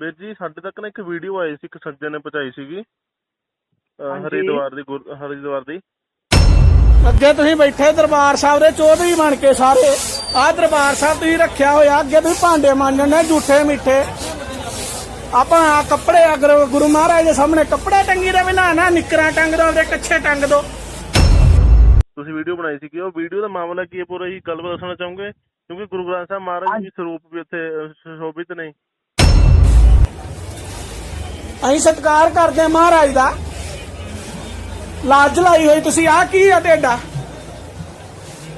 ਵੀਰ ਜੀ ਸਾਡੇ ਤੱਕ ਨਾ ਇੱਕ ਵੀਡੀਓ ਆਈ ਸੀ ਇੱਕ ਸੱਜਣ ਨੇ ਪਹੁੰਚਾਈ ਸੀਗੀ। ਅਹ ਹਾਂਜੀ। ਹਰਿਦੁਆਰ ਦੀ ਗੁਰ- ਹਰਿਦੁਆਰ ਦੀ। ਅੱਗੇ ਤੁਸੀਂ ਬੈਠੇ ਦਰਬਾਰ ਸਾਹਿਬ ਦੇ ਚੌਧਰੀ ਬਣ ਕੇ ਸਾਰੇ। ਆਹ ਦਰਬਾਰ ਸਾਹਿਬ ਤੁਸੀਂ ਰੱਖਿਆ ਹੋਇਆ ਅੱਗੇ ਤੁਸੀਂ ਭਾਂਡੇ ਮਾਂਜਣੇ ਝੂਠੇ ਮਿੱਠੇ। ਆਪਾਂ ਆਹ ਕੱਪੜੇ ਆ ਗੁਰੂ ਗੁਰੂ ਮਹਾਰਾਜ ਦੇ ਸਾਹਮਣੇ ਕੱਪੜੇ ਟੰਗੀ ਦੇ ਬਿਨਾ ਨਾ ਨਿਕਰਾਂ ਟੰਗ ਦੋ ਤੇ ਕੱਛੇ ਟੰਗ ਦੋ। ਤੁਸੀਂ ਵੀਡੀਓ ਬਣਾਈ ਸੀ ਕਿ ਉਹ ਵੀਡੀਓ ਦਾ ਮਾਮਲਾ ਕੀ ਹੈ ਪੂਰਾ ਹੀ ਗੱਲਬਾਤ ਦੱਸਣਾ ਚਾਹੋਗੇ? ਕਿਉਂਕਿ ਗੁਰੂ ਗ੍ਰੰਥ ਸਾਹਿਬ ਮਹਾਰਾਜ ਜੀ ਸਰੂਪ ਵੀ ਉੱਥੇ ਅਹ, ਸੁਸ਼ੋਭਿਤ ਨੇ। ਅਸੀਂ ਸਤਿਕਾਰ ਕਰਦੇ ਹਾਂ ਮਹਾਰਾਜ ਦਾ। ਲਾਜ ਲਾਈ ਹੋਈ ਤੁਸੀਂ, ਆਹ ਕੀ ਆ ਤੁਹਾਡਾ?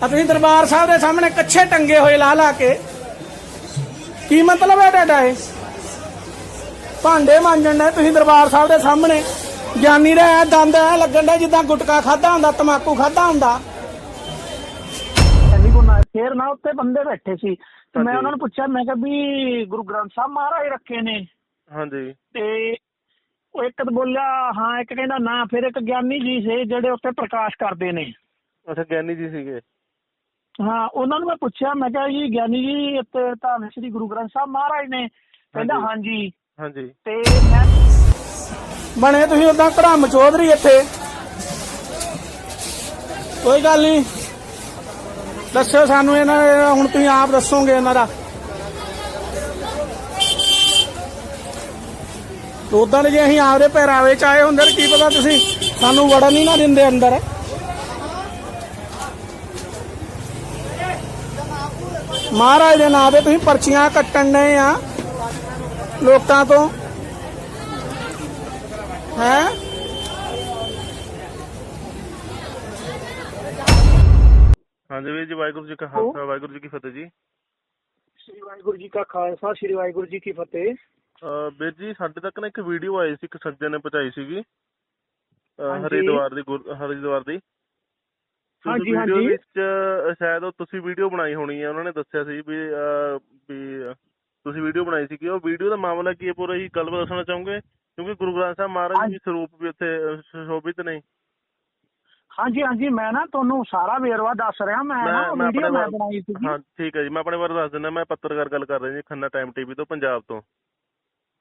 ਆ ਦਰਬਾਰ ਸਾਹਿਬ ਦੇ ਸਾਹਮਣੇ ਕੱਛੇ ਟੰਗੇ ਹੋਏ ਲਾ ਲਾ ਕੇ। ਕੀ ਮਤਲਬ ਹੈ ਤੁਹਾਡਾ ਇਹ? ਭਾਂਡੇ ਮਾਂਜਣ ਦਾ ਤੁਸੀਂ ਦਰਬਾਰ ਸਾਹਿਬ ਦੇ ਸਾਹਮਣੇ। ਗਿਆਨੀ ਦਾ ਇਹ ਦੰਦ ਐ ਲੱਗਣ ਦਾ ਜਿੱਦਾਂ ਗੁਟਕਾ ਖਾਦਾ ਹੁੰਦਾ, ਤਮਾਕੂ ਖਾਦਾ ਹੁੰਦਾ। ਫੇਰ ਨਾ ਉੱਤੇ ਬੰਦੇ ਬੈਠੇ ਸੀ। ਮੈਂ। ਉਹਨਾਂ ਨੂੰ ਪੁੱਛਿਆ ਮੈਂ ਕਿਹਾ ਵੀ ਗੁਰੂ ਗ੍ਰੰਥ ਸਾਹਿਬ ਮਹਾਰਾਜ ਰੱਖੇ ਨੇ। ਹਾਂਜੀ। ਤੇ ਉਹ ਇੱਕ ਤਾਂ ਬੋਲਿਆ ਹਾਂ ਇੱਕ ਕਹਿੰਦਾ ਨਾ ਫਿਰ ਇੱਕ ਗਿਆਨੀ ਜੀ ਸੀ ਜਿਹੜੇ ਉੱਤੇ ਪ੍ਰਕਾਸ਼ ਕਰਦੇ ਨੇ। ਅੱਛਾ ਗਿਆਨੀ ਜੀ ਸੀਗੇ? ਹਾਂ ਉਹਨਾਂ ਨੂੰ ਮੈਂ ਪੁੱਛਿਆ ਮੈਂ ਕਿਹਾ ਜੀ ਗਿਆਨੀ ਜੀ ਇੱਥੇ ਧੰਨ ਸ੍ਰੀ ਗੁਰੂ ਗ੍ਰੰਥ ਸਾਹਿਬ ਮਹਾਰਾਜ ਨੇ। ਕਹਿੰਦਾ ਹਾਂਜੀ। ਹਾਂਜੀ। ਤੇ ਮੈਂ ਬਣੇ ਤੁਸੀਂ ਉਦਾਂ ਘੜਮ ਚੌਧਰੀ ਇੱਥੇ। ਕੋਈ ਗੱਲ ਨਹੀਂ ਦੱਸਿਓ ਸਾਨੂੰ ਇਹਨਾਂ ਦਾ, ਹੁਣ ਤੁਸੀਂ ਆਪ ਦੱਸੋਗੇ ਇਹਨਾਂ ਦਾ। ਉਦਾਂ ਜੇ ਅਸੀਂ ਆਪਦੇ ਪਹਿਰਾਵੇ ਚ ਆਏ ਹੁੰਦੇ ਕੀ ਪਤਾ ਤੁਸੀਂ ਸਾਨੂੰ ਵੜਨ ਹੀ ਨਾ ਦਿੰਦੇ ਅੰਦਰ। ਮਹਾਰਾਜ ਦੇ ਨਾਂ ਤੇ ਤੁਸੀਂ ਪਰਚੀਆਂ ਕੱਟਣ ਡਏ ਆ ਲੋਕਾਂ ਤੋਂ। ਹੈ? ਹਾਂਜੀ ਵੀਰ ਜੀ ਵਾਹਿਗੁਰੂ ਜੀ ਕਾ ਖਾਲਸਾ ਵਾਹਿਗੁਰੂ ਜੀ ਕੀ ਫਤਿਹ ਜੀ। ਸ੍ਰੀ ਵਾਹਿਗੁਰੂ ਜੀ ਕਾ ਖਾਲਸਾ ਸ੍ਰੀ ਵਾਹਿਗੁਰੂ ਜੀ ਕੀ ਫਤਿਹ। ਵੀਰ ਜੀ ਸਾਡੇ ਤੱਕ ਨਾ ਇੱਕ ਵੀਡੀਓ ਆਈ ਸੀ ਇੱਕ ਸੱਜਣ ਨੇ ਪਹੁੰਚਾਈ ਸੀਗੀ। ਹਾਂਜੀ। ਹਰਿਦੁਆਰ ਦੀ ਹਰਿਦੁਆਰ ਦੀ। ਤੁਸੀਂ ਹਾਂਜੀ, ਵੀਡੀਓ ਹਾਂਜੀ। ਵਿੱਚ ਸ਼ਾਇਦ ਉਹ ਤੁਸੀਂ ਵੀਡੀਓ ਬਣਾਈ ਹੋਣੀ ਹੈ ਉਹਨਾਂ ਨੇ ਦੱਸਿਆ ਸੀ ਵੀ ਵੀ ਤੁਸੀਂ ਵੀਡੀਓ ਬਣਾਈ ਸੀ ਕਿ ਉਹ ਵੀਡੀਓ ਦਾ ਮਾਮਲਾ ਕੀ ਹੈ ਪੂਰਾ ਹੀ ਗੱਲਬਾਤ ਦੱਸਣਾ ਚਾਹੋਗੇ? ਕਿਉਂਕਿ ਗੁਰੂ ਗ੍ਰੰਥ ਸਾਹਿਬ ਮਹਾਰਾਜ ਜੀ ਹਾਂਜੀ। ਸਰੂਪ ਵੀ ਉੱਥੇ ਅਹ, ਸੁਸ਼ੋਭਿਤ ਨੇ। ਹਾਂਜੀ ਹਾਂਜੀ ਮੈਂ ਨਾ ਤੁਹਾਨੂੰ ਸਾਰਾ ਵੇਰਵਾ ਦੱਸ ਰਿਹਾ ਮੈਂ ਨਾ ਮੈਂ- ਮੈਂ ਵੀਡੀਓ ਆਪਣੇ ਮੈਂ ਵੱਲ- ਬਣਾਈ ਸੀਗੀ। ਹਾਂ ਠੀਕ ਹੈ ਜੀ ਮੈਂ ਆਪਣੇ ਬਾਰੇ ਦੱਸ ਦਿੰਦਾ ਮੈਂ ਪੱਤਰਕਾਰ ਗੱਲ ਕਰ ਰਿਹਾ ਜੀ ਖੰਨਾ ਟਾਈਮ ਟੀਵੀ ਤੋਂ ਪੰਜਾਬ ਤੋਂ।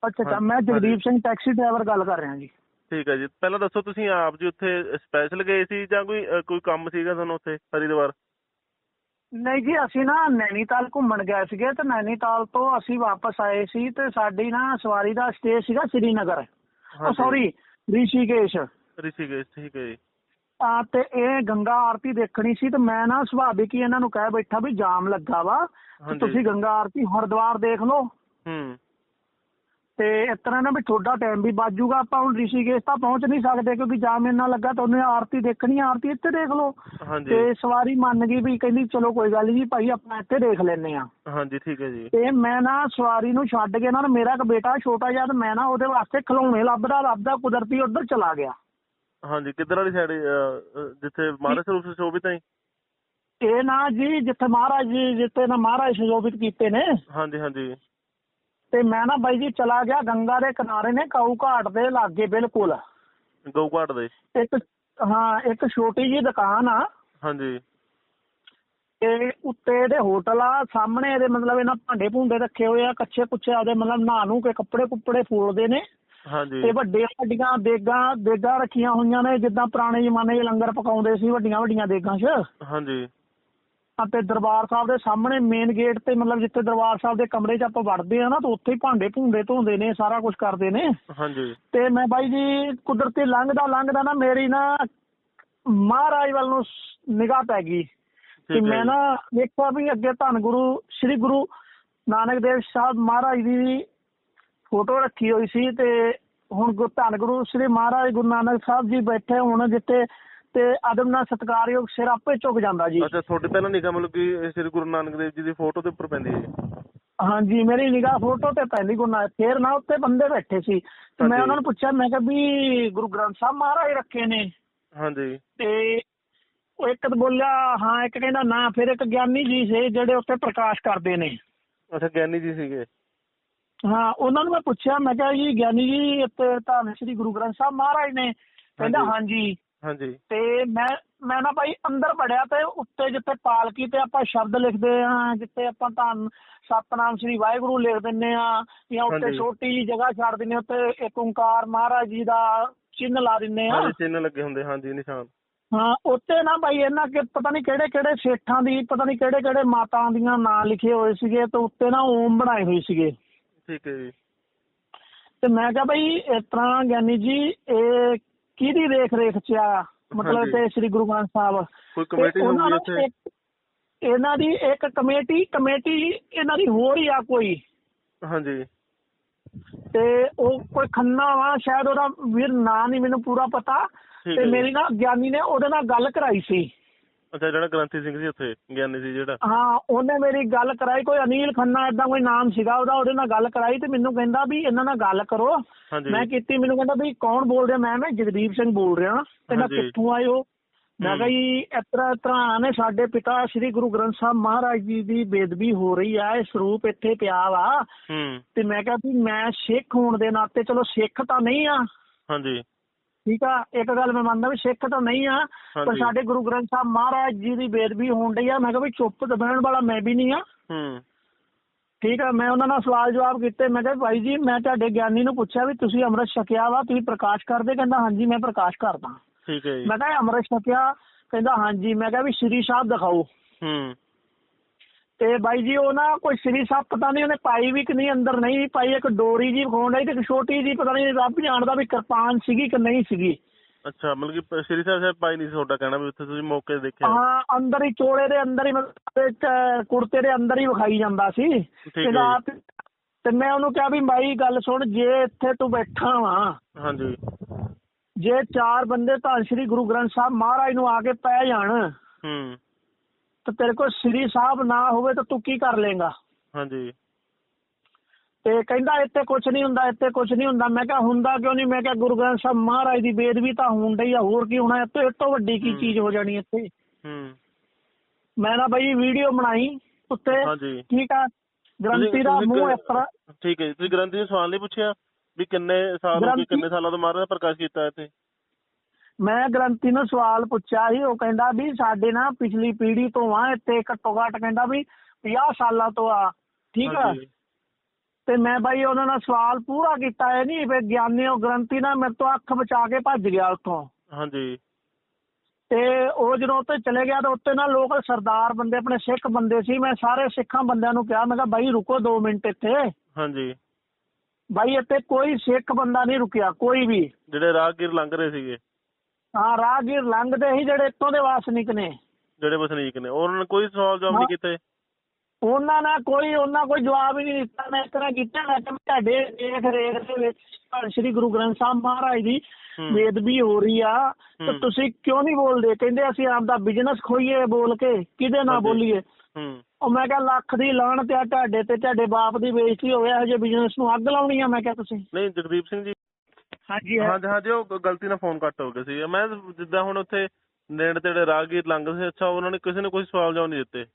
ਅੱਛਾ ਅੱਛਾ ਹਾਂ, ਮੈਂ। ਜਗਦੀਪ ਸਿੰਘ ਟੈਕਸੀ ਡਰਾਈਵਰ ਗੱਲ ਕਰ ਰਿਹਾ ਜੀ। ਠੀਕ ਹੈ ਜੀ ਪਹਿਲਾਂ ਦੱਸੋ ਤੁਸੀਂ ਆਪ ਜੀ ਉੱਥੇ ਸਪੈਸ਼ਲ ਗਏ ਸੀ ਜਾਂ ਕੋਈ ਕੋਈ ਕੰਮ ਸੀਗਾ ਤੁਹਾਨੂੰ ਉੱਥੇ ਹਰਿਦੁਆਰ? ਨਹੀਂ ਜੀ ਅਸੀਂ ਨਾ ਨੈਣੀਤਾਲ ਘੁੰਮਣ ਗਏ ਸੀਗੇ ਤੇ ਨੈਣੀਤਾਲ ਤੋਂ ਅਸੀਂ ਵਾਪਸ ਆਏ ਸੀ ਤੇ ਸਾਡੀ ਨਾ ਸਵਾਰੀ ਦਾ ਸਟੇ ਸੀਗਾ ਸ੍ਰੀਨਗਰ। ਉਹ ਹਾਂਜੀ। ਸੌਰੀ ਰਿਸ਼ੀਕੇਸ਼। ਰਿਸ਼ੀਕੇਸ਼ ਠੀਕ ਹੈ ਜੀ। ਆ ਤੇ ਇਹ ਗੰਗਾ ਆਰਤੀ ਦੇਖਣੀ ਸੀ ਤੇ ਮੈਂ ਨਾ ਸੁਭਾਵਿਕ ਹੀ ਇਹਨਾਂ ਨੂੰ ਕਹਿ ਬੈਠਾ ਵੀ ਜਾਮ ਲੱਗਾ ਵਾ ਹਾਂਜੀ। ਤੁਸੀਂ ਗੰਗਾ ਆਰਤੀ ਹਰਿਦੁਆਰ ਦੇਖ ਲਓ। ਹੂੰ। ਤੇ ਇਸ ਤਰ੍ਹਾਂ ਨਾ ਵੀ ਤੁਹਾਡਾ ਟਾਈਮ ਵੀ ਬਚ ਜਾਊਗਾ ਆਪਾਂ ਹੁਣ ਰਿਸ਼ੀਕੇਸ਼ ਤਾਂ ਪਹੁੰਚ ਨਹੀਂ ਸਕਦੇ ਕਿਉਂਕਿ ਜਾਮ ਇੰਨਾ ਲੱਗਾ ਤਾਂ ਉਹਨੇ ਆਰਤੀ ਦੇਖਣੀ ਆ, ਆਰਤੀ ਇੱਥੇ ਦੇਖ ਲਓ। ਹਾਂਜੀ। ਤੇ ਸਵਾਰੀ ਮੰਨ ਗਈ ਵੀ ਕਹਿੰਦੀ ਚਲੋ ਕੋਈ ਗੱਲ ਨਹੀਂ ਭਾਈ ਆਪਾਂ ਇੱਥੇ ਦੇਖ ਲੈਨੇ ਆ ਹਾਂਜੀ ਠੀਕ ਹੈ ਜੀ। ਤੇ ਮੈਂ ਨਾ ਸਵਾਰੀ ਨੂੰ ਛੱਡ ਕੇ ਨਾ ਮੇਰਾ ਇੱਕ ਬੇਟਾ ਛੋਟਾ ਜਿਹਾ ਤੇ ਮੈਂ ਨਾ ਉਹਦੇ ਵਾਸਤੇ ਖਿਲੌਣੇ ਲੱਭਦਾ ਲੱਭਦਾ ਕੁਦਰਤੀ ਉੱਧਰ ਚਲਾ ਗਿਆ। ਹਾਂਜੀ ਕਿੱਧਰ ਵਾਲੀ ਸਾਈਡ ਜਿੱਥੇ ਮਹਾਰਾਜ ਸਰੂਪ ਸੁਸ਼ੋਭਿਤ ਹੈ? ਇਹ ਨਾ ਜੀ ਜਿੱਥੇ ਮਹਾਰਾਜ ਜੀ ਜਿੱਥੇ ਨਾ ਮਹਾਰਾਜ ਸੁਸ਼ੋਭਿਤ ਕੀਤੇ ਨੇ। ਹਾਂਜੀ ਹਾਂਜੀ। ਤੇ ਮੈਂ ਨਾ ਬਾਈ ਜੀ ਚਲਾ ਗਿਆ ਗੰਗਾ ਦੇ ਕਿਨਾਰੇ ਨੇ ਕਾਊ ਘਾਟ ਦੇ ਲਾਗੇ ਬਿਲਕੁਲ। ਗਊ ਘਾਟ ਦੇ? ਇੱਕ ਹਾਂ ਇੱਕ ਛੋਟੀ ਜੀ ਦੁਕਾਨ ਆ। ਹਾਂਜੀ। ਤੇ ਉੱਤੇ ਇਹਦੇ ਹੋਟਲ ਆ ਸਾਹਮਣੇ ਇਹਦੇ ਮਤਲਬ ਇਹਨਾਂ ਭਾਂਡੇ ਭੁੰਡੇ ਰੱਖੇ ਹੋਏ ਆ ਕੱਚੇ ਕੁੱਚੇ ਆਦੇ ਮਤਲਬ ਨਹਾ ਨੂੰ ਕੇ ਕੱਪੜੇ ਕੁੱਪੜੇ ਫੋਲਦੇ ਨੇ। ਹਾਂਜੀ। ਤੇ ਵੱਡੇ ਵੱਡੀਆਂ ਦੇਗਾਂ ਦੇਗਾਂ ਰੱਖੀਆਂ ਹੋਈਆਂ ਨੇ ਜਿੱਦਾਂ ਪੁਰਾਣੇ ਜ਼ਮਾਨੇ 'ਚ ਲੰਗਰ ਪਕਾਉਂਦੇ ਸੀ ਵੱਡੀਆਂ ਵੱਡੀਆਂ ਦੇਗਾਂ 'ਚ। ਹਾਂਜੀ। ਅਤੇ ਦਰਬਾਰ ਸਾਹਿਬ ਦੇ ਸਾਹਮਣੇ ਮੇਨ ਗੇਟ ਤੇ ਮਤਲਬ ਜਿੱਥੇ ਦਰਬਾਰ ਸਾਹਿਬ ਦੇ ਕਮਰੇ 'ਚ ਆਪਾਂ ਵੜਦੇ ਆ ਨਾ ਤਾਂ ਉੱਥੇ ਹੀ ਭਾਂਡੇ ਭੁੰਡੇ ਧੋਂਦੇ ਨੇ ਸਾਰਾ ਕੁਝ ਕਰਦੇ ਨੇ। ਹਾਂਜੀ। ਤੇ ਮੈਂ ਬਾਈ ਜੀ ਕੁਦਰਤੀ ਲੰਘਦਾ ਲੰਘਦਾ ਨਾ ਮੇਰੀ ਨਾ ਮਹਾਰਾਜ ਵੱਲ ਨੂੰ ਨਿਗਾਹ ਪੈ ਗਈ। ਕਿ ਮੈਂ। ਨਾ ਵੇਖਿਆ ਵੀ ਅੱਗੇ ਧੰਨ ਗੁਰੂ ਸ੍ਰੀ ਗੁਰੂ ਨਾਨਕ ਦੇਵ ਸਾਹਿਬ ਮਹਾਰਾਜ ਦੀ ਫੋਟੋ ਰੱਖੀ ਹੋਈ ਸੀ ਤੇ ਹੁਣ ਗੁਰੂ ਧੰਨ ਗੁਰੂ ਸ੍ਰੀ ਮਹਾਰਾਜ ਗੁਰੂ ਨਾਨਕ ਸਾਹਿਬ ਜੀ ਬੈਠੇ ਹੁਣ ਜਿੱਥੇ ਤੇ ਅਦਬ ਨਾਲ ਸਤਿਕਾਰਯੋਗ ਸਿਰ ਆਪੇ ਝੁਕ ਜਾਂਦਾ ਜੀ। ਅੱਛਾ ਤੁਹਾਡੇ ਪਹਿਲਾਂ ਨਿਗਾਹ ਮਤਲਬ ਕਿ ਸ੍ਰੀ ਗੁਰੂ ਨਾਨਕ ਦੇਵ ਜੀ ਦੀ ਫੋਟੋ ਦੇ ਉੱਪਰ ਪੈਂਦੀ ਹੈ ਜੀ? ਹਾਂਜੀ ਮੇਰੀ ਨਿਗਾਹ ਫੋਟੋ ਤੇ ਪੈਂਦੀ ਗੁਰੂ ਨਾਨਕ ਫੇਰ ਨਾ ਉੱਤੇ ਬੰਦੇ ਬੈਠੇ ਸੀ। ਤੇ ਮੈਂ। ਉਹਨਾਂ ਨੂੰ ਪੁੱਛਿਆ ਮੈਂ ਕਿਹਾ ਵੀ ਗੁਰੂ ਗ੍ਰੰਥ ਸਾਹਿਬ ਮਹਾਰਾਜ ਰੱਖੇ ਨੇ। ਹਾਂਜੀ। ਤੇ ਉਹ ਇੱਕ ਤਾਂ ਬੋਲਿਆ ਹਾਂ ਇੱਕ ਕਹਿੰਦਾ ਨਾ ਫਿਰ ਇੱਕ ਗਿਆਨੀ ਜੀ ਸੀ ਜਿਹੜੇ ਉੱਤੇ ਪ੍ਰਕਾਸ਼ ਕਰਦੇ ਨੇ। ਅੱਛਾ ਗਿਆਨੀ ਜੀ ਸੀਗੇ। ਹਾਂ ਉਹਨਾਂ ਨੂੰ ਮੈਂ ਪੁੱਛਿਆ ਮੈਂ ਕਿਹਾ ਜੀ ਗਿਆਨੀ ਜੀ ਇੱਥੇ ਧੰਨ ਸ੍ਰੀ ਗੁਰੂ ਗ੍ਰੰਥ ਸਾਹਿਬ ਮਹਾਰਾਜ ਨੇ। ਕਹਿੰਦਾ ਹਾਂਜੀ। ਹਾਂਜੀ। ਤੇ ਮੈਂ ਮੈਂ ਨਾ ਭਾਈ ਅੰਦਰ ਪੜਿਆ ਤੇ ਉੱਤੇ ਜਿੱਥੇ ਪਾਲਕੀ ਤੇ ਆਪਾਂ ਸ਼ਬਦ ਲਿਖਦੇ ਆ ਜਿੱਥੇ ਆਪਾਂ ਧੰਨ ਸਤਨਾਮ ਸ੍ਰੀ ਵਾਹਿਗੁਰੂ ਲਿਖ ਦਿੰਨੇ ਆ ਜਾਂ ਉੱਤੇ। ਛੋਟੀ ਜੀ ਜਗ੍ਹਾ ਛੱਡ ਦਿੰਨੇ ਉੱਤੇ ਇੱਕ ਓੰਕਾਰ ਮਹਾਰਾਜ ਜੀ ਦਾ ਚਿੰਨ੍ਹ ਲਾ ਦਿੰਨੇ ਆ ਹਾਂਜੀ ਚਿੰਨ੍ਹ ਲੱਗੇ ਹੁੰਦੇ ਹਾਂਜੀ ਨਿਸ਼ਾਨ। ਹਾਂ ਉੱਤੇ ਨਾ ਭਾਈ ਇਹਨਾਂ ਕਿ ਪਤਾ ਨਹੀਂ ਕਿਹੜੇ ਕਿਹੜੇ ਸੇਠਾਂ ਦੀ ਪਤਾ ਨਹੀਂ ਕਿਹੜੇ ਕਿਹੜੇ ਮਾਤਾਵਾਂ ਦੀਆਂ ਨਾਂ ਲਿਖੇ ਹੋਏ ਸੀਗੇ ਤੇ ਉੱਤੇ ਨਾ ਓਮ ਬਣਾਏ ਹੋਏ ਸੀਗੇ। ਠੀਕ ਹੈ ਜੀ। ਤੇ ਮੈਂ ਕਿਹਾ ਭਾਈ ਇਸ ਤਰ੍ਹਾਂ ਗਿਆਨੀ ਜੀ ਇਹ ਕਿਹਦੀ ਦੇਖ ਰੇਖ ਚ ਆ? ਮਤਲਬ। ਤੇ ਸ੍ਰੀ ਗੁਰੂ ਗ੍ਰੰਥ ਸਾਹਿਬ। ਕੋਈ ਕਮੇਟੀ ਹੋਊਗੀ ਇੱਕ- ਇਹਨਾਂ ਦੀ ਇੱਕ ਕਮੇਟੀ ਕਮੇਟੀ ਇਹਨਾਂ ਦੀ ਹੋਰ ਹੀ ਆ ਕੋਈ। ਹਾਂਜੀ। ਤੇ ਉਹ ਕੋਈ ਖੰਨਾ ਵਾ ਸ਼ਾਇਦ ਉਹਦਾ ਵੀਰ ਨਾਂ ਨਹੀਂ ਮੈਨੂੰ ਪੂਰਾ ਪਤਾ। ਤੇ ਮੇਰੀ। ਨਾ ਗਿਆਨੀ ਨੇ ਉਹਦੇ ਨਾਲ ਗੱਲ ਕਰਾਈ ਸੀ। ਅੱਛਾ ਜਿਹੜਾ ਗ੍ਰੰਥੀ ਸਿੰਘ ਸੀ ਉੱਥੇ ਗਿਆਨੀ ਸੀ ਜਿਹੜਾ? ਹਾਂ ਉਹਨੇ ਮੇਰੀ ਗੱਲ ਕਰਾਈ ਕੋਈ ਅਨੀਲ ਖੰਨਾ ਏਦਾਂ ਕੋਈ ਨਾਮ ਸੀਗਾ ਉਹਦਾ ਉਹਦੇ ਨਾਲ ਗੱਲ ਕਰਾਈ ਤੇ ਮੈਨੂੰ ਕਹਿੰਦਾ ਵੀ ਇਹਨਾਂ ਨਾਲ ਗੱਲ ਕਰੋ। ਮੈਂ ਕੀਤੀ ਮੈਨੂੰ ਕਹਿੰਦਾ ਵੀ ਕੌਣ ਬੋਲ ਰਿਹਾ? ਮੈਂ ਮੈਂ ਜਗਦੀਪ ਸਿੰਘ ਬੋਲ ਰਿਹਾ। ਕਹਿੰਦਾ। ਕਿੱਥੋਂ ਆਏ ਹੋ ਮੈਂ ਕਿਹਾ ਜੀ ਇਸ ਤਰ੍ਹਾਂ ਇਸ ਤਰ੍ਹਾਂ ਨੇ ਸਾਡੇ ਪਿਤਾ ਸ੍ਰੀ ਗੁਰੂ ਗ੍ਰੰਥ ਸਾਹਿਬ ਮਹਾਰਾਜ ਜੀ ਦੀ ਬੇਦਬੀ ਹੋ ਰਹੀ ਆ ਇਹ ਸਰੂਪ ਇੱਥੇ ਪਿਆ ਵਾ। ਤੇ ਮੈਂ ਕਿਹਾ ਵੀ ਮੈਂ ਸਿੱਖ ਹੋਣ ਦੇ ਨਾਤੇ ਚਲੋ ਸਿੱਖ ਤਾਂ ਨਹੀਂ ਆ। ਹਾਂਜੀ। ਠੀਕ ਆ ਇੱਕ ਗੱਲ ਮੈਂ ਮੰਨਦਾ ਵੀ ਸਿੱਖ ਤਾਂ ਨਹੀਂ ਆ ਪਰ ਹਾਂਜੀ। ਸਾਡੇ ਗੁਰੂ ਗ੍ਰੰਥ ਸਾਹਿਬ ਮਹਾਰਾਜ ਜੀ ਦੀ ਬੇਦਬੀ ਹੋਣ ਡਈ ਆ ਮੈਂ ਕਿਹਾ ਵੀ ਚੁੱਪ ਤੇ ਬਹਿਣ ਵਾਲਾ ਮੈਂ ਵੀ ਨਹੀਂ ਆ। ਹੂੰ। ਠੀਕ ਆ ਮੈਂ ਉਹਨਾਂ ਨਾਲ ਸਵਾਲ ਜਵਾਬ ਕੀਤੇ ਮੈਂ ਕਿਹਾ ਭਾਈ ਜੀ ਮੈਂ ਤੁਹਾਡੇ ਗਿਆਨੀ ਨੂੰ ਪੁੱਛਿਆ ਵੀ ਤੁਸੀਂ ਅੰਮ੍ਰਿਤ ਛਕਿਆ ਵਾ ਤੁਸੀਂ ਪ੍ਰਕਾਸ਼ ਕਰਦੇ? ਕਹਿੰਦਾ ਹਾਂਜੀ ਮੈਂ ਪ੍ਰਕਾਸ਼ ਕਰਦਾ। ਠੀਕ ਹੈ ਜੀ। ਮੈਂ ਕਿਹਾ ਅੰਮ੍ਰਿਤ ਛਕਿਆ? ਕਹਿੰਦਾ ਹਾਂਜੀ ਮੈਂ ਕਿਹਾ ਵੀ ਸ਼੍ਰੀ ਸਾਹਿਬ ਦਿਖਾਓ। ਹੂੰ। ਤੇ ਬਾਈ ਜੀ ਉਹ ਨਾ ਕੋਈ ਸ਼੍ਰੀ ਸਾਹਿਬ ਪਤਾ ਨਹੀਂ ਉਹਨੇ ਪਾਈ ਵੀ ਕਿ ਨਹੀਂ ਅੰਦਰ ਨਹੀਂ ਪਾਈ ਇੱਕ ਡੋਰੀ ਜੀ ਵਿਖਾਉਣ ਡਈ ਤੇ ਇੱਕ ਛੋਟੀ ਜੀ ਪਤਾ ਨਹੀਂ ਰੱਬ ਜਾਣਦਾ ਵੀ ਕਿਰਪਾਨ ਸੀਗੀ ਕਿ ਨਹੀਂ ਸੀਗੀ। ਅੱਛਾ ਮਤਲਬ ਕਿ ਸ਼੍ਰੀ ਸਾਹਿਬ ਸਾਹਿਬ ਪਾਈ ਨਹੀਂ ਤੁਹਾਡਾ ਕਹਿਣਾ ਵੀ ਉੱਥੇ ਤੁਸੀਂ ਮੌਕੇ ਤੇ ਦੇਖਿਆ। ਹਾਂ ਅੰਦਰ ਹੀ ਚੋਲੇ ਦੇ ਅੰਦਰ ਹੀ ਮਤਲਬ ਇੱਕ ਕੁੜਤੇ ਦੇ ਅੰਦਰ ਹੀ ਵਿਖਾਈ ਜਾਂਦਾ ਸੀ। ਕਹਿੰਦਾ ਆਪ- ਤੇ ਮੈਂ ਉਹਨੂੰ ਕਿਹਾ ਵੀ ਬਾਈ ਗੱਲ ਸੁਣ ਜੇ ਇੱਥੇ ਤੂੰ ਬੈਠਾ ਵਾਂ ਹਾਂਜੀ। ਜੇ ਚਾਰ ਬੰਦੇ ਧੰਨ ਸ੍ਰੀ ਗੁਰੂ ਗ੍ਰੰਥ ਸਾਹਿਬ ਮਹਾਰਾਜ ਨੂੰ ਆ ਕੇ ਪੈ ਜਾਣ ਹੂੰ। ਤੇ ਤੇਰੇ ਕੋਲ ਸ੍ਰੀ ਸਾਹਿਬ ਨਾ ਹੋਵੇ ਤਾਂ ਤੂੰ ਕੀ ਕਰ ਲੇਗਾ ਹਾਂਜੀ। ਤੇ ਕਹਿੰਦਾ ਇੱਥੇ ਕੁਝ ਨਹੀਂ ਹੁੰਦਾ ਇੱਥੇ ਕੁਝ ਨਹੀਂ ਹੁੰਦਾ। ਮੈਂ ਕਿਹਾ ਹੁੰਦਾ ਕਿਉਂ ਨਹੀਂ? ਮੈਂ ਕਿਹਾ ਗੁਰੂ ਗ੍ਰੰਥ ਸਾਹਿਬ ਮਹਾਰਾਜ ਦੀ ਬੇਦਬੀ ਤਾਂ ਹੋਣ ਡਈ ਆ ਹੋਰ ਕੀ ਹੋਣਾ? ਇੱਥੇ ਇਸ ਤੋਂ ਵੱਡੀ ਕੀ ਹੂੰ। ਚੀਜ਼ ਹੋ ਜਾਣੀ ਇੱਥੇ? ਹੂੰ। ਮੈਂ ਨਾ ਬਈ ਵੀਡੀਓ ਬਣਾਈ ਉੱਤੇ। ਹਾਂਜੀ। ਠੀਕ ਆ? ਗ੍ਰੰਥੀ ਦਾ ਮੂੰਹ ਇਸ ਤਰ੍ਹਾਂ ਠੀਕ ਹੈ ਤੁਸੀਂ ਗ੍ਰੰਥੀ ਨੂੰ ਸਵਾਲ ਨਹੀਂ ਪੁੱਛਿਆ ਵੀ ਕਿੰਨੇ ਸਾਲ ਹੋ ਗਏ ਕਿੰਨੇ ਸਾਲਾਂ ਤੋਂ ਮਹਾਰਾਜ ਪ੍ਰਕਾਸ਼ ਕੀਤਾ ਇੱਥੇ? ਮੈਂ ਗ੍ਰੰਥੀ ਨੂੰ ਸਵਾਲ ਪੁੱਛਿਆ ਸੀ ਉਹ ਕਹਿੰਦਾ ਵੀ ਸਾਡੇ ਨਾ ਪਿਛਲੀ ਪੀੜ੍ਹੀ ਤੋਂ ਆ ਇੱਥੇ ਘੱਟੋ ਘੱਟ ਕਹਿੰਦਾ ਵੀ 50 ਸਾਲਾਂ ਤੋਂ ਆ ਠੀਕ ਆ? ਹਾਂਜੀ। ਤੇ ਮੈਂ ਬਾਈ ਉਹਨਾਂ ਨਾਲ ਸਵਾਲ ਪੂਰਾ ਕੀਤਾ ਇਹ ਨਹੀਂ ਵੀ ਗਿਆਨੀ ਉਹ ਗ੍ਰੰਥੀ ਨਾ ਮੇਰੇ ਤੋਂ ਅੱਖ ਬਚਾ ਕੇ ਭੱਜ ਗਿਆ ਉੱਥੋਂ। ਹਾਂਜੀ। ਤੇ ਉਹ ਜਦੋਂ ਉੱਤੇ ਚਲੇ ਗਿਆ ਤਾਂ ਉੱਤੇ ਨਾ ਲੋਕਲ ਸਰਦਾਰ ਬੰਦੇ ਆਪਣੇ ਸਿੱਖ ਬੰਦੇ ਸੀ ਮੈਂ ਸਾਰੇ ਸਿੱਖਾਂ ਬੰਦਿਆਂ ਨੂੰ ਕਿਹਾ ਮੈਂ ਕਿਹਾ ਬਾਈ ਰੁਕੋ 2 ਮਿੰਟ ਇੱਥੇ। ਹਾਂਜੀ। ਬਾਈ ਇੱਥੇ ਕੋਈ ਸਿੱਖ ਬੰਦਾ ਨਹੀਂ ਰੁਕਿਆ ਕੋਈ ਵੀ। ਜਿਹੜੇ ਰਾਹਗੀਰ ਲੰਘ ਰਹੇ ਸੀਗੇ। ਹਾਂ ਰਾਹਗੀਰ ਲੰਘਦੇ ਸੀ ਜਿਹੜੇ ਇੱਥੋਂ ਦੇ ਵਾਸਨਿਕ ਨੇ। ਜਿਹੜੇ ਵਸਨੀਕ ਨੇ ਉਹਨਾਂ ਨੇ ਕੋਈ ਸਵਾਲ ਜਵਾਬ ਨਹੀਂ ਹਾਂ। ਕੀਤੇ। ਉਹਨਾਂ ਨੇ ਕੋਈ ਉਹਨਾਂ ਕੋਈ ਜਵਾਬ ਹੀ ਨਹੀਂ ਦਿੱਤਾ। ਮੈਂ ਇਸ ਤਰ੍ਹਾਂ ਕੀਤਾ ਮੈਂ ਕਿਹਾ ਤੁਹਾਡੇ ਦੇਖ ਰੇਖ ਦੇ ਵਿੱਚ ਸ੍ਰੀ ਗੁਰੂ ਗ੍ਰੰਥ ਸਾਹਿਬ ਮਹਾਰਾਜ ਦੀ ਹੂੰ। ਬੇਦਬੀ ਹੋ ਰਹੀ ਆ। ਤੇ ਹੂੰ। ਤੁਸੀਂ ਕਿਉਂ ਨਹੀਂ ਬੋਲਦੇ? ਕਹਿੰਦੇ ਅਸੀਂ ਆਪਦਾ ਬਿਜ਼ਨਸ ਖੋਈਏ ਬੋਲ ਕੇ ਕਿਹਦੇ ਨਾਲ ਹਾਂਜੀ। ਬੋਲੀਏ? ਹੂੰ। ਉਹ ਮੈਂ ਕਿਹਾ ਲੱਖ ਦੀ ਲਾਹਣ ਤੇ ਆ ਤੁਹਾਡੇ ਤੇ ਤੁਹਾਡੇ ਬਾਪ ਦੀ ਬੇਇੱਜ਼ਤੀ ਹੋਵੇ ਇਹੋ ਜਿਹੇ ਬਿਜ਼ਨਸ ਨੂੰ ਅੱਗ ਲਾਉਣੀ ਆ ਮੈਂ ਕਿਹਾ ਤੁਸੀਂ। ਨਹੀਂ ਜਗਦੀਪ ਸਿੰਘ ਜੀ। ਹਾਂਜੀ ਹਾਂਜੀ ਹਾਂਜੀ ਉਹ ਗਲਤੀ ਨਾਲ ਫੋਨ ਕੱਟ ਹੋ ਗਿਆ ਸੀ। ਮੈਂ ਜਿੱਦਾਂ ਹੁਣ ਉੱਥੇ ਨੇੜੇ ਤੇੜੇ ਰਾਹਗੀਰ ਲੰਘਦੇ ਸੀ ਅੱਛਾ ਉਹਨਾਂ ਨੇ ਕਿਸੇ ਨੇ ਕੋਈ ਸਵਾਲ ਜਵਾਬ ਨਹੀਂ ਦਿੱਤੇ।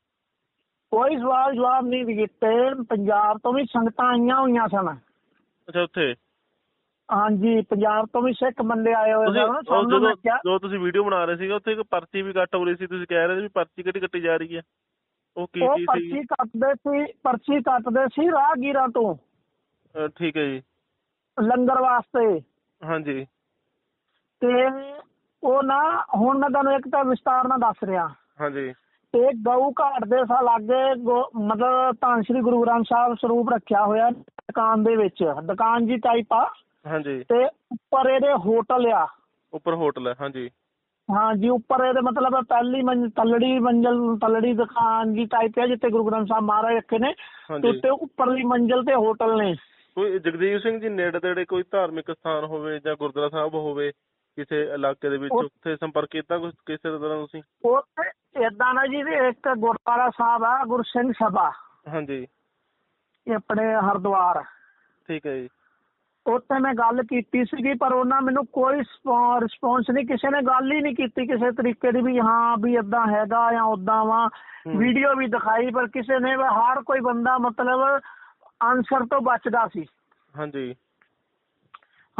ਕੋਈ ਸਵਾਲ ਜਵਾਬ ਨਹੀਂ ਦਿੱਤੇ ਪੰਜਾਬ ਤੋਂ ਵੀ ਸੰਗਤਾਂ ਆਈਆਂ ਹੋਈਆਂ ਸਨ। ਅੱਛਾ ਉੱਥੇ? ਹਾਂਜੀ ਪੰਜਾਬ ਤੋਂ ਵੀ ਸਿੱਖ ਬੰਦੇ ਆਏ ਹੋਏ ਸਨ ਸਾਨੂੰ ਜਦੋਂ ਮੈਂ ਕਿਹਾ ਜਦੋਂ ਤੁਸੀਂ ਵੀਡੀਓ ਬਣਾ ਰਹੇ ਸੀਗੇ ਉੱਥੇ ਇੱਕ ਪਰਚੀ ਵੀ ਕੱਟ ਹੋ ਰਹੀ ਸੀ ਤੁਸੀਂ ਕਹਿ ਰਹੇ ਸੀ ਵੀ ਪਰਚੀ ਕਿਹੜੀ ਕੱਟੀ ਜਾ ਰਹੀ ਹੈ? ਉਹ ਕੀ ਉਹ ਚੀਜ਼ ਪਰਚੀ ਸੀ? ਕੱਟਦੇ ਸੀ ਪਰਚੀ ਕੱਟਦੇ ਸੀ ਰਾਹਗੀਰਾਂ ਤੋਂ। ਠੀਕ ਹੈ ਜੀ। ਲੰਗਰ ਵਾਸਤੇ। ਹਾਂਜੀ। ਤੇ ਉਹ ਨਾ ਹੁਣ ਮੈਂ ਤੁਹਾਨੂੰ ਇੱਕ ਤਾਂ ਵਿਸਤਾਰ ਨਾਲ ਦੱਸ ਰਿਹਾ। ਹਾਂਜੀ। ਤੇ ਗਊ ਘਾਟ ਦੇ ਸਾ ਲਾਗੇ ਗੋ- ਮਤਲਬ ਧੰਨ ਸ੍ਰੀ ਗੁਰੂ ਗ੍ਰੰਥ ਸਾਹਿਬ ਸਰੂਪ ਰੱਖਿਆ ਹੋਇਆ ਦੁਕਾਨ ਦੇ ਵਿੱਚ ਦੁਕਾਨ ਜੀ ਟਾਈਪ ਆ। ਹਾਂਜੀ। ਤੇ ਉੱਪਰ ਇਹਦੇ ਹੋਟਲ ਆ। ਉੱਪਰ ਹੋਟਲ ਹੈ ਹਾਂਜੀ। ਹਾਂ ਜੀ ਉੱਪਰ ਇਹਦੇ ਮਤਲਬ ਪਹਿਲੀ ਮੰਜ਼ਿਲ ਤਲੜੀ ਮੰਜ਼ਿਲ ਤਲੜੀ ਦੁਕਾਨ ਜੀ ਟਾਈਪ ਹੈ ਜਿੱਥੇ ਗੁਰੂ ਗ੍ਰੰਥ ਸਾਹਿਬ ਮਹਾਰਾਜ ਰੱਖੇ ਨੇ। ਤੇ ਹਾਂਜੀ ਉੱਤੇ ਉੱਪਰਲੀ ਮੰਜ਼ਿਲ ਤੇ ਹੋਟਲ ਨੇ। ਕੋਈ ਜਗਦੀਪ ਸਿੰਘ ਜੀ ਨੇੜੇ ਤੇੜੇ ਕੋਈ ਧਾਰਮਿਕ ਸਥਾਨ ਹੋਵੇ ਜਾਂ ਗੁਰਦੁਆਰਾ ਸਾਹਿਬ ਹੋਵੇ ਕਿਸੇ ਇਲਾਕੇ ਦੇ ਵਿੱਚ ਉੱਥੇ ਸੰਪਰਕ ਕੀਤਾ ਕੁਛ ਕਿਸੇ ਤਰ੍ਹਾਂ ਤੁਸੀਂ? ਉੱਥੇ ਏਦਾਂ ਨਾ ਜੀ ਵੀ ਇੱਕ ਗੁਰਦੁਆਰਾ ਸਾਹਿਬ ਆ ਗੁਰੂ ਸਿੰਘ ਸਭਾ। ਹਾਂਜੀ। ਇਹ ਆਪਣੇ ਹਰਿਦੁਆਰ। ਠੀਕ ਹੈ ਜੀ। ਉੱਥੇ ਮੈਂ ਗੱਲ ਕੀਤੀ ਸੀਗੀ ਪਰ ਉਹਨਾਂ ਮੈਨੂੰ ਕੋਈ ਰਿਸਪੌਂਸ ਨਹੀਂ ਕਿਸੇ ਨੇ ਗੱਲ ਹੀ ਨਹੀਂ ਕੀਤੀ ਕਿਸੇ ਤਰੀਕੇ ਦੀ ਵੀ ਹਾਂ ਵੀ ਇਦਾਂ ਹੈਗਾ ਜਾਂ ਉਦਾਂ ਵਾ। ਵੀਡੀਓ ਵੀ ਦਿਖਾਈ ਪਰ ਕਿਸੇ ਨੇ ਹਰ ਕੋਈ ਬੰਦਾ ਮਤਲਬ ਆਨਸਰ ਤੋਂ ਬਚਦਾ ਸੀ। ਹਾਂਜੀ।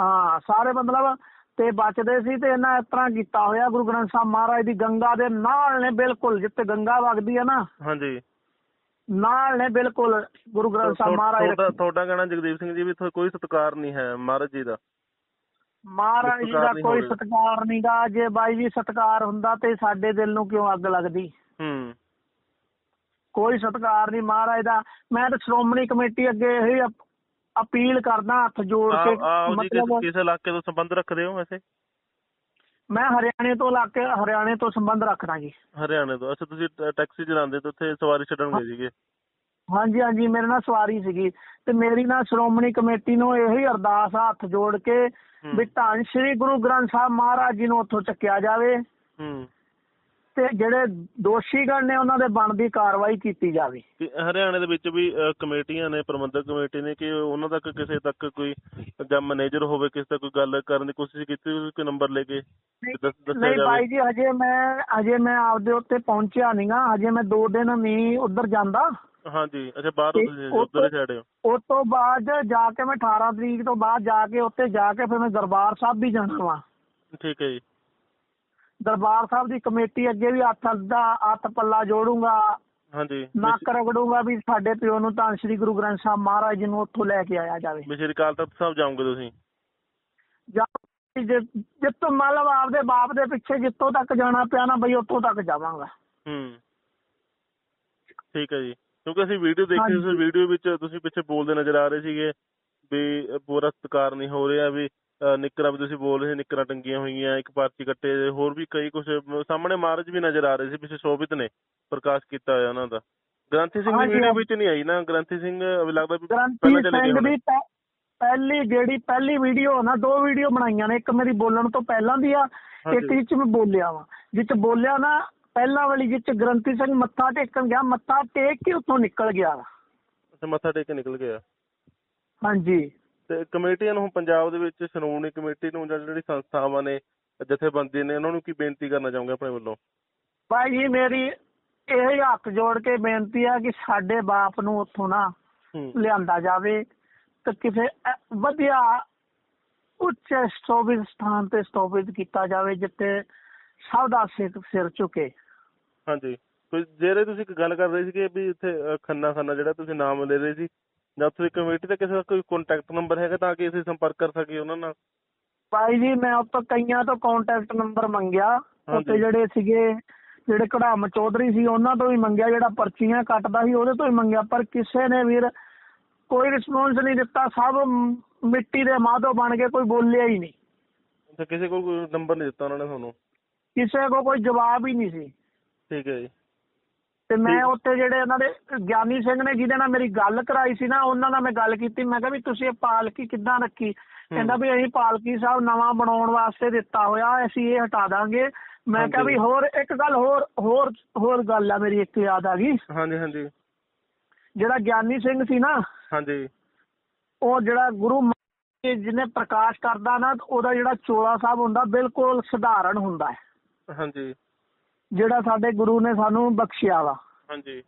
ਹਾਂ ਸਾਰੇ ਮਤਲਬ ਤੇ ਬਚਦੇ ਸੀ ਤੇ ਇਹਨਾਂ ਇਸ ਤਰ੍ਹਾਂ ਕੀਤਾ ਹੋਇਆ। ਗੁਰੂ ਗ੍ਰੰਥ ਸਾਹਿਬ ਮਹਾਰਾਜ ਦੀ ਗੰਗਾ ਦੇ ਨਾਲ ਨੇ ਬਿਲਕੁਲ ਜਿੱਥੇ ਗੰਗਾ ਵਗਦੀ ਹੈ ਨਾ ਹਾਂਜੀ। ਨਾਲ ਨੇ ਬਿਲਕੁਲ ਗੁਰੂ ਗ੍ਰੰਥ ਸਾਹਿਬ ਮਹਾਰਾਜ ਤੁਹਾਡਾ ਤੁਹਾਡਾ ਕਹਿਣਾ ਜਗਦੀਪ ਸਿੰਘ ਜੀ ਵੀ ਇੱਥੇ ਕੋਈ ਸਤਿਕਾਰ ਨਹੀਂ ਹੈ ਮਹਾਰਾਜ ਜੀ ਦਾ। ਮਹਾਰਾਜ ਜੀ ਦਾ ਕੋਈ। ਸਤਿਕਾਰ ਨਹੀਂਗਾ ਜੇ ਬਾਈ ਜੀ ਸਤਿਕਾਰ ਹੁੰਦਾ ਤੇ ਸਾਡੇ ਦਿਲ ਨੂੰ ਕਿਉਂ ਅੱਗ ਲੱਗਦੀ? ਹੂੰ। ਕੋਈ ਸਤਿਕਾਰ ਨਹੀਂ ਮਹਾਰਾਜ ਦਾ। ਮੈਂ ਤਾਂ ਸ਼੍ਰੋਮਣੀ ਕਮੇਟੀ ਅੱਗੇ ਇਹ ਅਪ- ਅਪੀਲ ਕਰਦਾ ਹੱਥ ਜੋੜ ਕੇ। ਮਤਲਬ ਕਿਸ ਇਲਾਕੇ ਤੋਂ ਸੰਬੰਧ ਰੱਖਦੇ ਹੋ ਵੈਸੇ? ਮੈਂ ਹਰਿਆਣੇ ਤੋਂ ਲਾ ਕੇ ਹਰਿਆਣੇ ਤੋਂ ਸੰਬੰਧ ਰੱਖਦਾ ਜੀ। ਹਰਿਆਣੇ ਤੋਂ। ਅੱਛਾ ਤੁਸੀਂ ਟੈਕਸੀ ਚਲਾਉਂਦੇ ਤੇ ਉੱਥੇ ਸਵਾਰੀ ਛੱਡਣ ਗਏ ਸੀਗੇ? ਹਾਂਜੀ ਹਾਂਜੀ ਮੇਰੇ ਨਾਲ ਸਵਾਰੀ ਸੀਗੀ। ਤੇ ਮੇਰੀ ਨਾਲ ਸ਼੍ਰੋਮਣੀ ਕਮੇਟੀ ਨੂੰ ਇਹੀ ਅਰਦਾਸ ਆ ਹੱਥ ਜੋੜ ਕੇ। ਵੀ ਧੰਨ ਸ਼੍ਰੀ ਗੁਰੂ ਗ੍ਰੰਥ ਸਾਹਿਬ ਮਹਾਰਾਜ ਜੀ ਨੂੰ ਉੱਥੋਂ ਚੱਕਿਆ ਜਾਵੇ। ਹੂੰ। ਤੇ ਜਿਹੜੇ ਦੋਸ਼ੀਗਣ ਨੇ ਉਹਨਾਂ ਦੇ ਬਣਦੀ ਕਾਰਵਾਈ ਕੀਤੀ ਜਾਵੇ। ਕਿ ਹਰਿਆਣੇ ਦੇ ਵਿੱਚ ਵੀ ਕਮੇਟੀਆਂ ਨੇ ਪ੍ਰਬੰਧਕ ਕਮੇਟੀ ਨੇ ਕਿ ਉਹਨਾਂ ਤੱਕ ਕਿਸੇ ਤੱਕ ਕੋਈ ਜਾਂ ਮੈਨੇਜਰ ਹੋਵੇ ਕਿਸੇ ਤੱਕ ਕੋਈ ਗੱਲ ਕਰਨ ਦੀ ਕੋਸ਼ਿਸ਼ ਕੀਤੀ ਕੋਈ ਨੰਬਰ ਲੈ ਕੇ ਤੇ ਦੱਸ- ਦੱਸਿਆ ਨਹੀਂ ਜਾਵੇ? ਬਾਈ ਜੀ ਹਜੇ ਮੈਂ ਹਜੇ ਮੈਂ ਆਪਦੇ ਉੱਤੇ ਪਹੁੰਚਿਆ ਨਹੀਂਗਾ ਹਜੇ ਮੈਂ ਦੋ ਦਿਨ ਨਹੀਂ ਉੱਧਰ ਜਾਂਦਾ। ਹਾਂਜੀ ਅੱਛਾ ਬਾਹਰੋਂ ਤੇ ਤੁਸੀਂ ਉਹ ਉਧਰ ਤੋਂ- ਹੋ। ਉਸ ਤੋਂ ਬਾਅਦ ਜਾ ਕੇ ਮੈਂ 18 ਤਰੀਕ ਤੋਂ ਬਾਅਦ ਜਾ ਕੇ ਉੱਥੇ ਜਾ ਕੇ ਫਿਰ ਮੈਂ ਦਰਬਾਰ ਸਾਹਿਬ ਵੀ ਜਾਣਾ ਵਾ। ਠੀਕ ਹੈ ਜੀ। ਦਰਬਾਰ ਸਾਹਿਬ ਦੀ ਕਮੇਟੀ ਅੱਗੇ ਵੀ ਹੱਥ ਦਾ ਹੱਥ ਪੱਲਾ ਜੋੜੂੰਗਾ। ਹਾਂਜੀ। ਨੱਕ ਰਗੜੂੰਗਾ ਵੀ ਸਾਡੇ ਪਿਓ ਨੂੰ ਤਾਂ ਸ੍ਰੀ ਗੁਰੂ ਗ੍ਰੰਥ ਸਾਹਿਬ ਮਹਾਰਾਜ ਜੀ ਨੂੰ ਉੱਥੋਂ ਲੈ ਕੇ ਆਇਆ ਜਾਵੇ। ਵੀ ਸ਼੍ਰੀ ਤਖਤ ਸਾਹਿਬ ਜਾਓਗੇ ਤੁਸੀਂ? ਜਾਂ ਜਿੱਤੋਂ ਮਤਲਬ ਆਪਦੇ ਬਾਪ ਦੇ ਪਿੱਛੇ ਜਿੱਤੋਂ ਤੱਕ ਜਾਣਾ ਪਿਆ ਨਾ ਬਈ ਉੱਥੋਂ ਤੱਕ ਜਾਵਾਂਗਾ। ਹੂੰ। ਠੀਕ ਹੈ ਜੀ। ਕਿਉਂਕਿ ਅਸੀਂ ਵੀਡੀਓ ਦੇਖੀ। ਉਸ ਵੀਡੀਓ ਵਿੱਚ ਤੁਸੀਂ ਪਿੱਛੇ ਬੋਲਦੇ ਨਜ਼ਰ ਆ ਰਹੇ ਸੀਗੇ ਵੀ ਪੂਰਾ ਸਤਿਕਾਰ ਨਹੀਂ ਹੋ ਰਿਹਾ ਵੀ ਨਿੱਕਰਾਂ ਵੀ ਤੁਸੀਂ ਬੋਲ ਰਹੇ ਸੀ ਨਿੱਕਰਾਂ ਟੰਗੀਆਂ ਹੋਈਆਂ ਇੱਕ ਪਾਰਟੀ ਕੱਟੇ ਹੋਰ ਵੀ ਕਈ ਕੁਝ ਸਾਹਮਣੇ ਮਾਰਜ ਵੀ ਨਜ਼ਰ ਆ ਰਹੇ ਸੀ ਪਿੱਛੇ ਸ਼ੋਭਿਤ ਨੇ ਪ੍ਰਕਾਸ਼ ਕੀਤਾ ਹੋਇਆ ਉਹਨਾਂ ਦਾ ਗ੍ਰੰਥੀ ਸਿੰਘ ਦੀ ਵੀਡੀਓ। ਵਿੱਚ ਨਹੀਂ ਆਈ ਨਾ ਗ੍ਰੰਥੀ ਸਿੰਘ ਲੱਗਦਾ ਵੀ ਪਹਿਲਾਂ ਚਲੇ ਗਏ ਪਹਿਲੀ ਜਿਹੜੀ ਪਹਿਲੀ ਵੀਡੀਓ ਨਾ ਦੋ ਵੀਡੀਓ ਬਣਾਈਆਂ ਨੇ ਇੱਕ ਮੇਰੀ ਬੋਲਣ ਤੋਂ ਪਹਿਲਾਂ ਦੀ ਆ ਇੱਕ। ਵਿੱਚ ਮੈਂ ਬੋਲਿਆ ਵਾ ਜਿੱਚ ਬੋਲਿਆ ਨਾ ਪਹਿਲਾਂ ਵਾਲੀ ਜਿੱਚ ਗ੍ਰੰਥੀ ਸਿੰਘ ਮੱਥਾ ਟੇਕਣ ਗਿਆ ਮੱਥਾ ਟੇਕ ਕੇ ਉੱਥੋਂ ਨਿਕਲ ਗਿਆ। ਤੇ ਮੱਥਾ ਟੇਕ ਕੇ ਨਿਕਲ ਗਿਆ ਹਾਂਜੀ ਤੇ ਕਮੇਟੀਆਂ ਨੂੰ ਪੰਜਾਬ ਦੇ ਵਿੱਚ ਸ਼੍ਰੋਮਣੀ ਕਮੇਟੀ ਨੂੰ ਜਾਂ ਜਿਹੜੀ ਸੰਸਥਾਵਾਂ ਨੇ ਜਥੇਬੰਦੀ ਨੇ ਉਹਨਾਂ ਨੂੰ ਕੀ ਬੇਨਤੀ ਕਰਨਾ ਚਾਹੋਗੇ ਆਪਣੇ ਵੱਲੋਂ? ਭਾਈ ਜੀ ਮੇਰੀ ਇਹ ਹੱਥ ਜੋੜ ਕੇ ਬੇਨਤੀ ਆ ਕਿ ਸਾਡੇ ਬਾਪ ਨੂੰ ਉੱਥੋਂ ਨਾ ਲਿਆਂਦਾ ਜਾਵੇ ਤੇ ਕਿਸੇ ਅ- ਵਧੀਆ ਉੱਚ ਸਥੋਭਿਤ ਸਥਾਨ ਤੇ ਸਥੋਭਿਤ ਕੀਤਾ ਜਾਵੇ ਜਿੱਥੇ ਸਭ ਦਾ ਸਿਰ ਸਿਰ ਝੁਕੇ। ਹਾਂਜੀ। ਕੋਈ ਜਿਹੜੇ ਤੁਸੀਂ ਇੱਕ ਗੱਲ ਕਰ ਰਹੇ ਸੀਗੇ ਵੀ ਇੱਥੇ ਅ, ਖੰਨਾ ਖੰਨਾ ਜਿਹੜਾ ਤੁਸੀਂ ਨਾਮ ਲੈ ਰਹੇ ਸੀ ਜਾਂ ਦੀ ਕਮੇਟੀ ਦਾ ਕਿਸੇ ਦਾ ਕੋਈ ਕੰਟੈਕਟ ਨੰਬਰ ਹੈਗਾ ਤਾਂ ਕਿ ਅਸੀਂ ਸੰਪਰਕ ਕਰ ਸਕੀਏ ਉਹਨਾਂ ਨਾਲ? ਭਾਈ ਜੀ ਮੈਂ ਉੱਥੋਂ ਕਈਆਂ ਤੋਂ ਕੰਟੈਕਟ ਨੰਬਰ ਮੰਗਿਆ। ਉੱਥੇ ਜਿਹੜੇ ਸੀਗੇ ਜਿਹੜੇ ਕੜਾਮ ਚੌਧਰੀ ਸੀ ਉਹਨਾਂ ਤੋਂ ਵੀ ਮੰਗਿਆ। ਜਿਹੜਾ ਪਰਚੀਆਂ ਕੱਟਦਾ ਸੀ ਉਹਦੇ ਤੋਂ ਵੀ ਮੰਗਿਆ। ਪਰ ਕਿਸੇ ਨੇ ਵੀਰ ਕੋਈ ਰਿਸਪੌਂਸ ਨਹੀਂ ਦਿੱਤਾ। ਸਭ ਮਿੱਟੀ ਦੇ ਮਾਧੋ ਬਣ ਕੇ ਕੋਈ ਬੋਲਿਆ ਹੀ ਨਹੀਂ। ਤੇ ਕਿਸੇ ਕੋਲ ਕੋਈ ਨੰਬਰ ਨਹੀਂ ਦਿੱਤਾ ਉਹਨਾਂ ਨੇ ਤੁਹਾਨੂੰ? ਕਿਸੇ ਕੋ ਕੋਈ ਜਵਾਬ ਹੀ ਨਹੀਂ ਸੀ। ਠੀਕ ਹੈ ਜੀ। ਤੇ ਮੈਂ। ਉੱਥੇ ਜਿਹੜੇ ਉਹਨਾਂ ਦੇ ਗਿਆਨੀ ਸਿੰਘ ਨੇ ਜਿਹਦੇ ਨਾਲ ਮੇਰੀ ਗੱਲ ਕਰਾਈ ਸੀ ਨਾ ਉਹਨਾਂ ਨਾਲ ਮੈਂ ਗੱਲ ਕੀਤੀ। ਮੈਂ ਕਿਹਾ ਵੀ ਤੁਸੀਂ ਇਹ ਪਾਲਕੀ ਕਿੱਦਾਂ ਰੱਖੀ? ਕਹਿੰਦਾ ਵੀ ਅਸੀਂ ਪਾਲਕੀ ਸਾਹਿਬ ਨਵਾਂ ਬਣਾਉਣ ਵਾਸਤੇ ਦਿੱਤਾ ਹੋਇਆ ਅਸੀਂ ਇਹ ਹਟਾ ਦਾਂਗੇ। ਮੈਂ ਕਿਹਾ। ਵੀ ਹੋਰ ਇੱਕ ਗੱਲ ਹੋਰ ਹੋਰ ਹੋਰ ਗੱਲ ਆ ਮੇਰੀ ਇੱਕ ਯਾਦ ਆ ਗਈ। ਹਾਂਜੀ ਹਾਂਜੀ। ਜਿਹੜਾ ਗਿਆਨੀ ਸਿੰਘ ਸੀ ਨਾ ਹਾਂਜੀ। ਉਹ ਜਿਹੜਾ ਗੁਰੂ ਜਿਹਨੇ ਪ੍ਰਕਾਸ਼ ਕਰਦਾ ਨਾ ਉਹਦਾ ਜਿਹੜਾ ਚੋਲਾ ਸਾਹਿਬ ਹੁੰਦਾ ਬਿਲਕੁਲ ਸਧਾਰਨ ਹੁੰਦਾ ਹੈ। ਹਾਂਜੀ। ਜਿਹੜਾ ਸਾਡੇ ਗੁਰੂ ਨੇ ਸਾਨੂੰ ਬਖਸ਼ਿਆ ਵਾ। ਹਾਂਜੀ।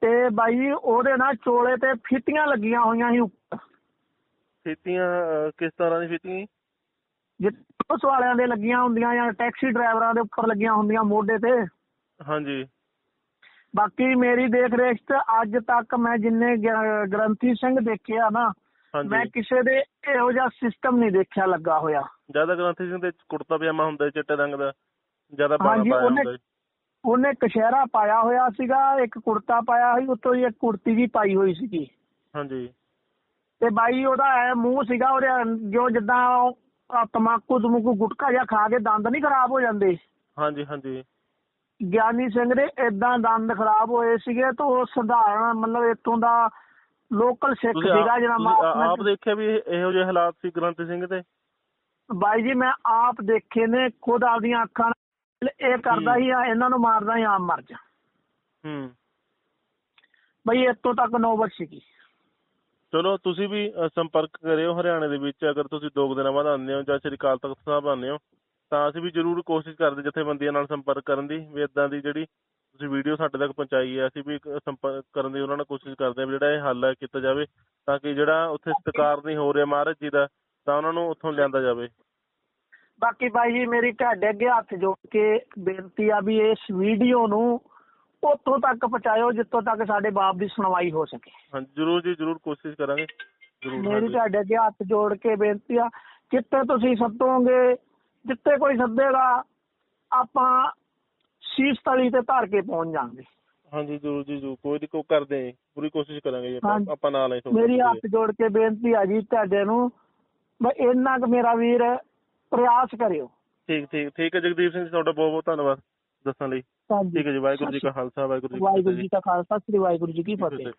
ਤੇ ਬਾਈ ਉਹਦੇ ਨਾਲ ਚੋਲੇ ਤੇ ਫਿੱਤੀਆਂ ਲੱਗੀਆਂ ਹੋਈਆਂ ਸੀ ਉੱਪਰ। ਫੀਤੀਆਂ ਕਿਸ ਤਰ੍ਹਾਂ ਦੀ ਫੀਤੀਆਂ ਜੀ? ਜਿੱਥੇ ਪੁਲਿਸ ਵਾਲਿਆਂ ਦੇ ਲੱਗੀਆਂ ਹੁੰਦੀਆਂ ਜਾਂ ਟੈਕਸੀ ਡਰਾਈਵਰਾਂ ਦੇ ਉੱਪਰ ਲੱਗੀਆਂ ਹੁੰਦੀਆਂ ਮੋਢੇ ਤੇ। ਹਾਂਜੀ। ਬਾਕੀ ਮੇਰੀ ਦੇਖ ਰੇਖ ਚ ਅੱਜ ਤੱਕ ਮੈਂ ਜਿੰਨੇ ਗ੍ਰੰਥੀ ਸਿੰਘ ਦੇਖੇ ਆ ਨਾ ਮੈਂ ਕਿਸੇ ਦੇ ਇਹੋ ਜਿਹਾ ਸਿਸਟਮ ਨਹੀਂ ਦੇਖਿਆ ਲੱਗਾ ਹੋਇਆ। ਜ਼ਿਆਦਾ ਗ੍ਰੰਥੀ ਸਿੰਘ ਦੇ ਕੁੜਤਾ ਪਜਾਮਾ ਹੁੰਦਾ ਚਿੱਟੇ ਰੰਗ ਦਾ। ਜ਼ਿਆਦਾ ਹਾਂਜੀ, ਪਾਇਆ ਹੁੰਦਾ ਜੀ। ਉਹਨੇ ਕਸ਼ਹਿਰਾ ਪਾਇਆ ਹੋਇਆ ਸੀਗਾ ਇੱਕ ਕੁੜਤਾ ਪਾਇਆ ਸੀ ਉੱਤੋਂ ਇੱਕ ਕੁੜਤੀ ਜੀ ਪਾਈ ਹੋਈ ਸੀਗੀ। ਹਾਂਜੀ। ਤੇ ਬਾਈ ਉਹਦਾ ਐ ਮੂੰਹ ਸੀਗਾ ਉਹਦੇ ਜੋ ਜਿੱਦਾਂ ਤਮਾਕੂ ਤਮੂਕੂ ਗੁਟਕਾ ਜਿਹਾ ਖਾ ਕੇ ਦੰਦ ਨਹੀਂ ਖਰਾਬ ਹੋ ਜਾਂਦੇ। ਹਾਂਜੀ ਹਾਂਜੀ। ਗਿਆਨੀ ਸਿੰਘ ਦੇ ਇਦਾਂ ਦੰਦ ਖਰਾਬ ਹੋਏ ਸੀਗੇ ਤਾਂ ਉਹ ਸਧਾਰਨ ਮਤਲਬ ਇੱਥੋਂ ਦਾ ਲੋਕਲ ਸਿੱਖ ਸੀਗਾ ਜਿਹੜਾ ਆਪ ਦੇਖਿਆ ਵੀ ਇਹ- ਜਿਹੇ ਹਾਲਾਤ ਸੀ ਗ੍ਰੰਥੀ ਸਿੰਘ ਦੇ? ਬਾਈ ਜੀ ਮੈਂ ਆਪ ਦੇਖੇ ਨੇ ਖੁਦ ਆਪਦੀਆਂ ਅੱਖਾਂ ਇਹ ਕਰਦਾ ਹੂੰ। ਆ ਇਹਨਾਂ ਨੂੰ ਮਾਰਦਾ ਹੀ ਆਮ ਮਰ ਜਾ। ਹੂੰ। ਬਈ ਇੱਥੋਂ ਤੱਕ ਨੌਬਤ ਸੀਗੀ ਚਲੋ ਤੁਸੀਂ ਵੀ ਅ, ਸੰਪਰਕ ਕਰਿਓ ਹਰਿਆਣੇ ਦੇ ਵਿੱਚ ਅਗਰ ਤੁਸੀਂ ਦੋ ਕੁ ਦਿਨਾਂ ਬਾਅਦ ਆਉਂਦੇ ਹੋ ਜਾਂ ਸ੍ਰੀ ਅਕਾਲ ਤਖਤ ਸਾਹਿਬ ਆਉਂਦੇ ਹੋ ਤਾਂ ਅਸੀਂ ਵੀ ਜ਼ਰੂਰ ਕੋਸ਼ਿਸ਼ ਕਰਦੇ ਜਥੇਬੰਦੀਆਂ ਨਾਲ ਸੰਪਰਕ ਕਰਨ ਦੀ ਵੀ ਇਦਾਂ ਦੀ ਜਿਹੜੀ ਤੁਸੀਂ ਵੀਡੀਓ ਸਾਡੇ ਤੱਕ ਪਹੁੰਚਾਈ ਹੈ ਅਸੀਂ ਵੀ ਇੱਕ ਸੰਪਰਕ ਕਰਨ ਦੀ ਉਹਨਾਂ ਨਾਲ ਕੋਸ਼ਿਸ਼ ਕਰਦੇ ਹਾਂ ਵੀ ਜਿਹੜਾ ਇਹ ਹੱਲ ਹੈ ਕੀਤਾ ਜਾਵੇ ਤਾਂ ਕਿ ਜਿਹੜਾ ਉੱਥੇ ਸਤਿਕਾਰ ਨਹੀਂ ਹੋ ਰਿਹਾ ਮਹਾਰਾਜ ਜੀ ਦਾ ਤਾਂ ਉਹਨਾਂ ਨੂੰ ਉੱਥੋਂ ਲਿਆਂਦਾ ਜਾਵੇ। ਬਾਕੀ ਬਾਈ ਜੀ ਮੇਰੀ ਤੁਹਾਡੇ ਅੱਗੇ ਹੱਥ ਜੋੜ ਕੇ ਬੇਨਤੀ ਆ ਵੀ ਇਸ ਵੀਡੀਓ ਨੂੰ ਉੱਥੋਂ ਤੱਕ ਪਹੁੰਚਾਇਓ ਜਿੱਥੋਂ ਤੱਕ ਸਾਡੇ ਬਾਪ ਦੀ ਸੁਣਵਾਈ ਹੋ ਸਕੇ। ਹਾਂਜੀ ਜਰੂਰ ਜੀ ਜਰੂਰ ਕੋਸ਼ਿਸ਼ ਕਰਾਂਗੇ। ਜਰੂਰ ਮੇਰੀ ਤੁਹਾਡੇ ਅੱਗੇ ਹੱਥ ਜੋੜ ਕੇ ਬੇਨਤੀ ਆ ਜਿੱਥੇ ਤੁਸੀਂ ਸੱਦੋਗੇ ਜਿੱਥੇ ਕੋਈ ਸੱਦੇਗਾ ਆਪਾਂ ਸ਼ੀਸ਼ ਤਲੀ ਤੇ ਧਰ ਕੇ ਪਹੁੰਚ ਜਾਾਂਗੇ। ਹਾਂਜੀ ਜਰੂਰ ਜੀ ਜਰੂਰ। ਕੋਈ ਨਹੀਂ ਕੋ ਕਰਦੇ ਹਾਂ। ਪੂਰੀ ਕੋਸ਼ਿਸ਼ ਕਰਾਂਗੇ ਜੀ ਆਪਾਂ। ਨਾਲ ਹੀ। ਮੇਰੀ ਹੱਥ ਜੋੜ ਕੇ ਬੇਨਤੀ ਆ ਜੀ ਤੁਹਾਡੇ ਨੂੰ ਬਈ ਇੰਨਾ ਕੁ ਮੇਰਾ ਵੀਰ ਪ੍ਰਯਾਸ ਕਰਿਓ। ਠੀਕ ਠੀਕ ਠੀਕ ਹੈ ਜਗਦੀਪ ਸਿੰਘ ਜੀ ਤੁਹਾਡਾ ਬਹੁਤ ਬਹੁਤ ਧੰਨਵਾਦ ਦੱਸਣ ਲਈ। ਹਾਂਜੀ। ਠੀਕ ਹੈ ਜੀ ਵਾਹਿਗੁਰੂ ਜੀ ਕਾ ਖਾਲਸਾ ਵਾਹਿਗੁਰੂ ਜੀ ਕੀ ਵਾਹਿਗੁਰੂ ਜੀ ਕਾ ਖਾਲਸਾ ਸ੍ਰੀ ਵਾਹਿਗੁਰੂ ਜੀ ਕੀ ਫਤਿਹ।